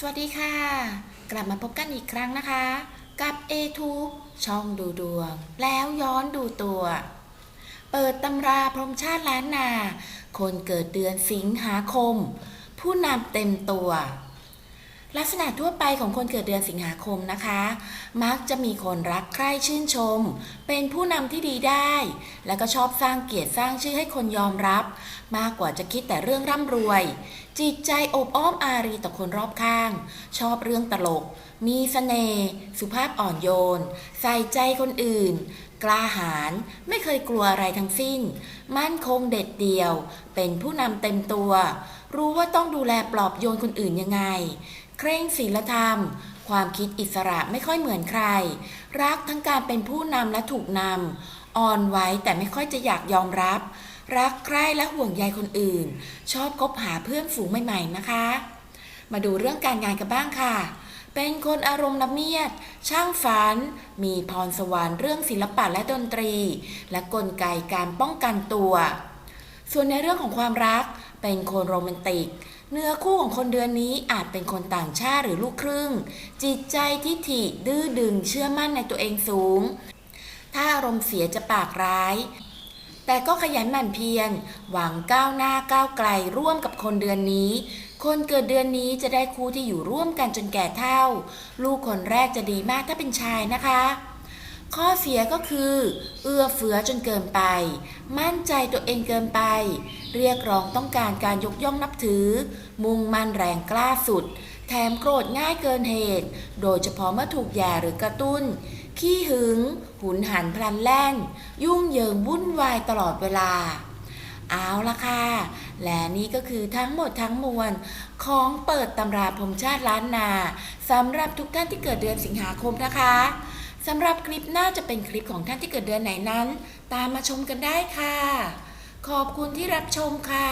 สวัสดีค่ะ กลับมาพบกันอีกครั้งนะคะ กับ a t u b e ช่องดูดวง แล้วย้อนดูตัว เปิดตำราพรหมชาติล้านนา คนเกิดเดือนสิงหาคม ผู้นำเต็มตัว ลักษณะทั่วไปของคนเกิดเดือนสิงหาคมนะคะ มักจะมีคนรักใคร่ชื่นชม เป็นผู้นำที่ดีได้ แล้วก็ชอบสร้างเกียรติสร้างชื่อให้คนยอมรับ มากกว่าจะคิดแต่เรื่องร่ำรวย จิตใจอบอ้อมอารีต่อคนรอบข้าง ชอบเรื่องตลกมีเสน่ห์สุภาพอ่อนโยน ใส่ใจคนอื่น กล้าหาญไม่เคยกลัวอะไรทั้งสิ้น มั่นคงเด็ดเดี่ยว เป็นผู้นำเต็มตัว รู้ว่าต้องดูแลปลอบโยนคนอื่นยังไง เคร่งศีลธรรม ความคิดอิสระไม่ค่อยเหมือนใคร รักทั้งการเป็นผู้นำและถูกนำอ่อนไหวแต่ไม่ค่อยจะอยากยอมรับ รักใคร่และห่วงใยคนอื่น ชอบคบหาเพื่อนฝูงใหม่ๆนะคะ มาดูเรื่องการงานกันบ้างค่ะ เป็นคนอารมณ์ละเมียด ช่างฝัน มีพรสวรรค์เรื่องศิลปะและดนตรี และกลไกการป้องกันตัว ส่วนในเรื่องของความรัก เป็นคนโรแมนติก เนื้อคู่ของคนเดือนนี้อาจเป็นคนต่างชาติหรือลูกครึ่ง จิตใจทิฐิดื้อดึงเชื่อมั่นในตัวเองสูง ถ้าอารมณ์เสียจะปากร้าย แต่ก็ขยันหมั่นเพียร หวังก้าวหน้าก้าวไกลร่วมกับคนเดือนนี้ คนเกิดเดือนนี้จะได้คู่ที่อยู่ร่วมกันจนแก่เฒ่า ลูกคนแรกจะดีมากถ้าเป็นชายนะคะ ข้อเสียก็คือ เอื้อเฟื้อจนเกินไป มั่นใจตัวเองเกินไป เรียกร้องต้องการการยกย่องนับถือ มุ่งมั่นแรงกล้าสุด แถมโกรธง่ายเกินเหตุ โดยเฉพาะเมื่อถูกแย่หรือกระตุ้น ขี้หึง หุนหันพลันแล่น ยุ่งเหยิงวุ่นวายตลอดเวลา เอาละค่ะ และนี่ก็คือทั้งหมดทั้งมวลของเปิดตำราพรมชาติล้านนาสำหรับทุกท่านที่เกิดเดือนสิงหาคมนะคะ สำหรับคลิปหน้าจะเป็นคลิปของท่านที่เกิดเดือนไหนนั้น ตามมาชมกันได้ค่ะ ขอบคุณที่รับชมค่ะ